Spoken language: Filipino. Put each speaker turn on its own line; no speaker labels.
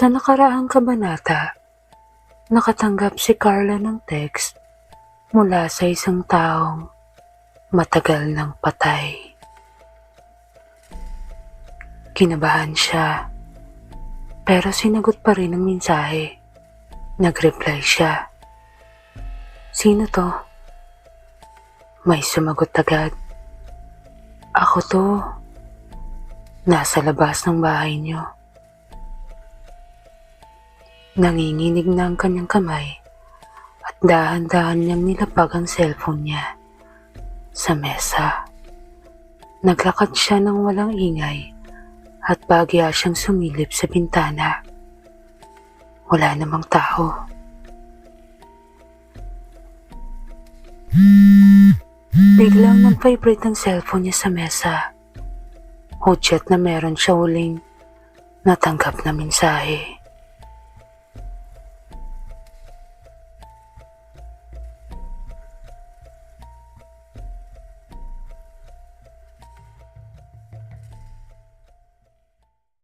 Sa nakaraang kabanata, nakatanggap si Carla ng text mula sa isang taong matagal ng patay. Kinabahan siya, pero sinagot pa rin ang mensahe. Nag-reply siya. Sino to? May sumagot agad. Ako to. Nasa labas ng bahay niyo. Nanginginig na ang kanyang kamay at dahan-dahan niyang nilapag ang cellphone niya sa mesa. Naglakad siya ng walang ingay at bagya siyang sumilip sa bintana. Wala namang tao. Biglang nag-vibrate ang cellphone niya sa mesa. Hudyat na meron siya uling natanggap na mensahe.